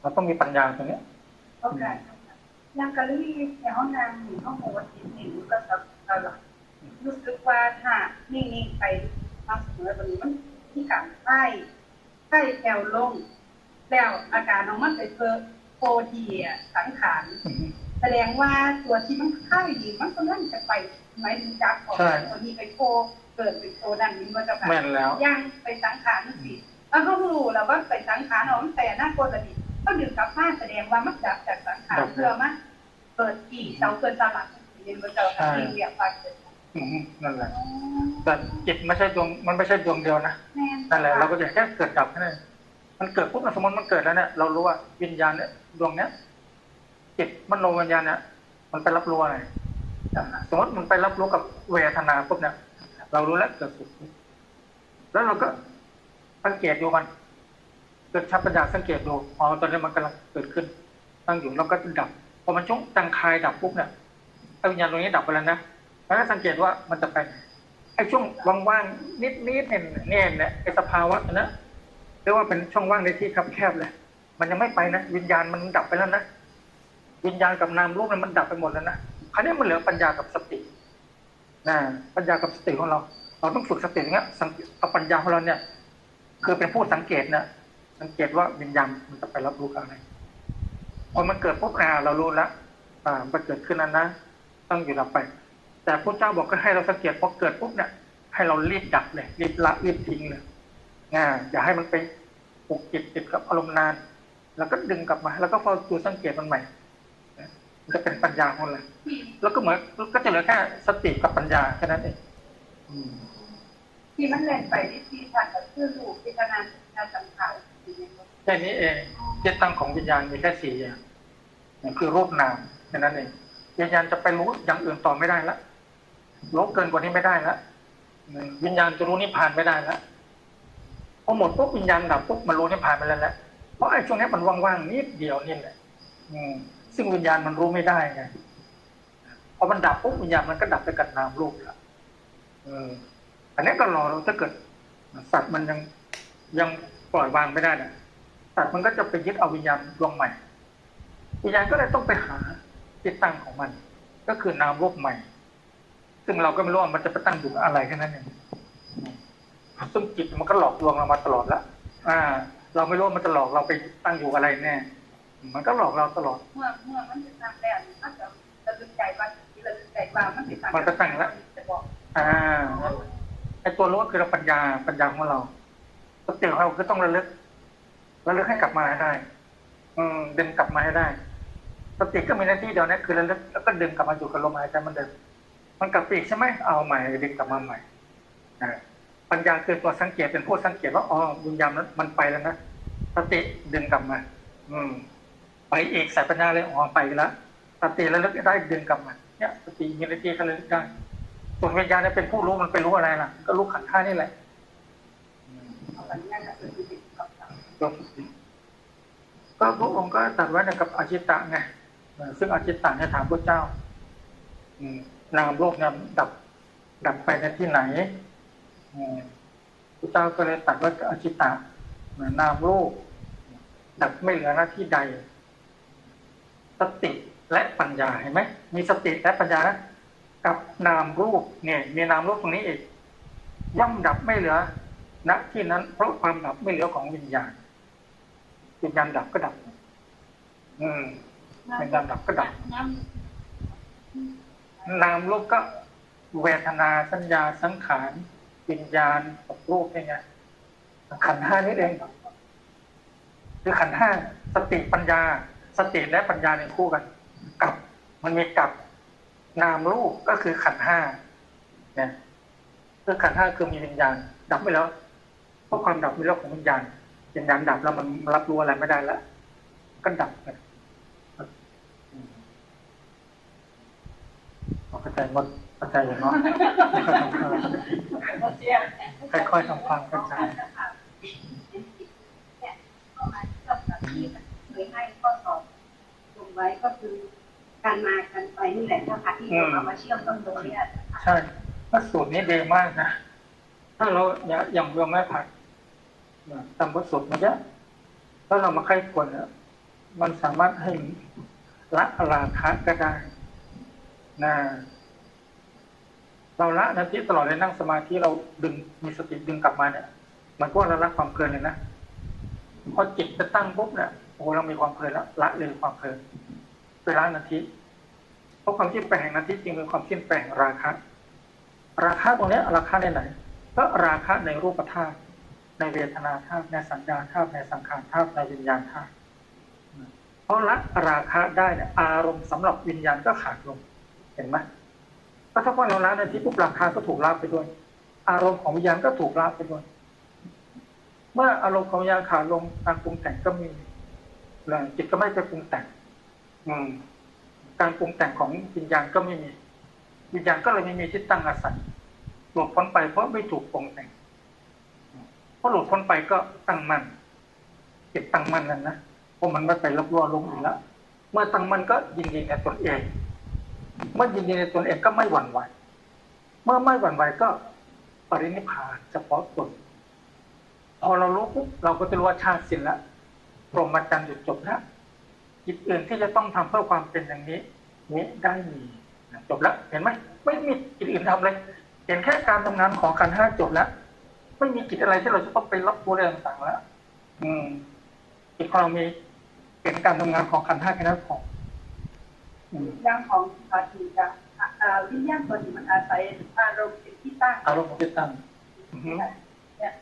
เราต้องมีปัญญาตรงเนี้ยโอกาสยังกะลี่แถวนางหนึ่งห้องหัวจิตหนึ่งก็สับตลอดรู้สึกว่าถ้านิ่งๆไปทำเสมอแบบนี้มันที่การไข้ไข้แถวลงแล้วอาการของมันไปเพิ่มโปรตีอะสังขารอืมแสดงว่าตัวที่มันไข้ดีมันก็นั่นจะไปหมายถึงจับของใช่ตัวนี้ไปโคเกิดเป็นโคดันนี้มันจะแบบแม่นแล้วย่างไปสังขารสิแล้วเขารู้แล้วว่าไปสังขารเอามันแต่หน้าโกดดิ ก็ดึงกลับมาแสดงว่ามันดับจากสังขารดับเพื่อมาเปิดอีกเสาเกินตลาดเรียนมาเจอกับที่เรียกว่าเกิดอืมนั่นแหละ แต่จิตไม่ใช่ดวงมันไม่ใช่ดวงเดียวนะแม่นั่นแหละเราก็จะแค่เกิดดับแค่นั้นเองมันเกิดปุ๊บสมมติมันเกิดแล้วเนี่ยเรารู้ว่าวิญญาณเนี่ยดวงเนี้ยจิตมโนวิญญาณเนี่ยมันไปรับรู้อะไรสมมติมันไปรับรู้กับเวทนาปุ๊บเนี่ย เรารู้แล้วเกิดสุขแล้วเราก็สังเกตดูมัน เกิดชับปัญญาสังเกตดูอ๋อตอนนี้มันกำลังเกิดขึ้นตั้งอยู่แล้วก็ดับพอมันช่วงตังคายดับปุ๊บเนี่ยไอ้วิญญาณตรงนี้ดับไปแล้วนะแล้วสังเกตว่ามันจะไปไหนไอ้ช่วงว่างๆนิดๆเนี่ยเนี่ยเนี่ยไอ้สภาวะนะเรียกว่าเป็นช่องว่างในที่คับแคบเลยมันยังไม่ไปนะวิญญาณมันดับไปแล้วนะวิญญาณกับนามรูปมันดับไปหมดแล้วนะคราวนี้มันเหลือปัญญากับสตินะปัญญากับสติของเรา เราต้องฝึกสติอย่างเงี้ยเกตเอาปัญญาของเราเนี่ย คือเป็นผู้สังเกตนะ สังเกตว่าวิญญาณมันจะไปรับรู้อะไรพอมันเกิดปุ๊บอ่าเรารู้แล้วอ่ามันเกิดขึ้นนั้นนะต้องอยู่ดับไป แต่พระเจ้าบอกก็ให้เราสังเกตพอเกิดปุ๊บเนี่ยให้เรารีบดับเลยรีบละรีบทิ้งเลยอ่าอย่าให้มันไปปลุกจิตติดกับอารมณ์นาน แล้วก็ดึงกลับมา แล้วก็เฝ้าดูสังเกตมันใหม่มันจะเป็นปัญญาของเราแล้วก็เหมือนก็จะเหลือแค่สติกับปัญญาแค่นั้นเองที่มันเล่นไปที่ที่ทางกับชื่อลูกพิจารณาสังขาร แค่นี้เองเจตตั้งของวิญญาณมีแค่สี่อย่างคือรูปนามแค่นั้นเองวิญญาณจะไปรู้อย่างอื่นต่อไม่ได้ละรู้เกินกว่านี้ไม่ได้ละวิญญาณจะรู้นิพพานไม่ได้ละพอหมดปุ๊บวิญญาณดับปุ๊บมันรู้นิพพานไปแล้วแหละเพราะไอ้ช่วงนี้มันว่างๆนิดเดียวนี่แหละ อืม ซึ่งวิญญาณมันรู้ไม่ได้ไงพอมันดับปุ๊บวิญญาณมันก็ดับไปกับนามรูปละอืมอันนี้ก็รอเราถ้าเกิดสัตว์มันยังยัง ปล่อยวางไม่ได้นะสัตว์มันก็จะไปยึดเอาวิญญาณดวงใหม่ วิญญาณก็เลยต้องไปหาที่ตั้งของมัน ก็คือนามรูปใหม่ ซึ่งเราก็ไม่รู้ว่ามันจะไปตั้งอยู่กับอะไรแค่นั้นเองซึ่งจิตมันก็หลอกลวงเรามาตลอดแล้วอ่า เราไม่รู้ว่ามันจะหลอกเราไปตั้งอยู่อะไรแน่มันก็หลอกเราตลอด เมื่อเมื่อมันจะทำแล้วมันจะระลึกใจว่าระลึกใจว่ามันจะมันก็ตั้งแล้วจะบอกอ่าไอ้ตัวรู้ก็คือเราปัญญาปัญญาของเรา สติของเราคือต้องระลึกระลึกให้กลับมาได้ อืมดึงกลับมาให้ได้ สติก็มีหน้าที่เดียวนะคือระลึกแล้วก็ดึงกลับมาอยู่กับลมหายใจมันเดิมมันกลับไปอีกใช่ไหมเอาใหม่ดึงกลับมาใหม่ปัญญาคือตัวสังเกตเป็นผู้สังเกตว่าอ๋อวิญญาณนั้นมันไปแล้วนะสติดึงกลับมา อืม ไปอีกสายปัญญาเลยอ๋อไปแล้วสติระลึกได้ดึงกลับมาเนี่ยสติมีหน้าที่ก็ระลึกได้ส่วนวิญญาณเนี่ยเป็นผู้รู้มันไปรู้อะไรล่ะ ก็รู้ขันธ์ห้านี่แหละ อาแบบนี้ก็คือจิตกับก็ก็พระองค์ก็ตัดไว้กับอาชิตะไงซึ่งอาชิตะเนี่ยถามพระเจ้าอืนามโลกเนี่ยดับ ดับไปในที่ไหนพระเจ้าก็เลยตัดไว้กับอาชิตะนามโลกดับไม่เหลือหน้าที่ใด สติและปัญญาเห็นไหมมีสติและปัญญานะกับนามรูปเนี่ย มีนามรูปตรงนี้อีกย่อมดับไม่เหลือ ณที่นั้น เพราะความดับไม่เหลือของวิญญาณวิญญาณดับก็ดับ อืมวิญญาณดับก็ดับ นามรูปก็เวทนาสัญญาสังขารวิญญาณกับรูปนี่ไงขันห้านี่เองคือขันห้าสติปัญญา สติและปัญญาเนี่ยคู่กันกับมันมีกับนามรูปก็คือขันห้าเนี่ยคือขันห้าคือมีวิญญาณดับไปแล้ว เพราะความดับมีโลกของวิญญาณวิญญาณดับแล้วมันรับรู้อะไรไม่ได้แล้วก็ดับไปอืมเข้าใจหมดเข้าใจอย่างเนาะำเสียค่อยๆทำความเข้าใจเนี่ยประมาณกับที่เคยให้ข้อสอบลงไว้ก็คือการมาการไปนี่แหละนะคะที่เราเอามาเชื่อมต้นตรงนี้ใช่พระสูตรนี้ดีมากนะ ถ้าเราอย่าอย่างโยมแม่ผัด ตามพระสูตรมาเยอะถ้าเรามาใคร่ควรเนี่ยมันสามารถให้ละราคะก็ได้นะเราละนาทีตลอดเลยนั่งสมาธิเราดึงมีสติดึงกลับมาเนี่ย มันก็เราละความเพลินเลยนะพอจิตจะตั้งปุ๊บเนี่ยโอ้โหเรามีความเพลินล้วละเลยความเพลินเวลานาทีเพราะความสิ้นแปลงแห่งนาทีจริงคือความสิ้นแปลงแห่งราคะ ราคะตรงเนี้ยราคะในไหน ก็ราคะในรูปธาตุ ในเวทนาธาตุในสัญญาธาตุในสังขารธาตุในวิญญาณธาตุเพราะละราคะได้เนี่ยอารมณ์สำหรับวิญญาณก็ขาดลงเห็นไหมก็ถ้าว่าเราละในที่ปุ๊บราคาก็ถูกละไปด้วย อารมณ์ของวิญญาณก็ถูกละไปด้วย เมื่ออารมณ์ของวิญญาณขาดลงการปรุงแต่งก็มีแรงจิตก็ไม่ไปปรุงแต่ง อืม การปรุงแต่งของวิญญาณก็ไม่มีวิญญาณก็เลยไม่มีที่ตั้งอาศัยหลุดพ้นไปเพราะไม่ถูกปรุงแต่ง พราะหลุดพ้นไปก็ตั้งมั่นจิตตั้งมั่นนั่นนะเพราะมันไม่ไปรับรู้อารมณ์อีกแล้วเมื่อตั้งมั่นก็ยินดีในตนเอง เมื่อยินดีในตนเองก็ไม่หวั่นไหว เมื่อไม่หวั่นไหวก็ปรินิพานเฉพาะตนพอเรารู้ปุ๊บเราก็จะรู้ว่าชาติสิ้นล้วพรหมจรรย์หยุดจบแล้วจิตอื่นที่จะต้องทำเพื่อความเป็นอย่างนี้นี้ได้มีจบแล้วเห็นไหมไม่มีจิตอื่นทำเลยเห็นแค่การทำงานของขันธ์ห้าจบแล้ว ไม่มีจิตอะไรที่เราจะต้องไปรับรู้เรื่องต่างๆแล้วอืมจิตของเรามีเป็นการทำงานของขันธ์ห้าแค่นั้นพออืมเรื่องของภาษีจะอ่าวิญญาณตัวนี้มันอาศัยอารมณ์เป็นที่ตั้งอารมณ์ของจิตตั้งอือฮึเนี่ย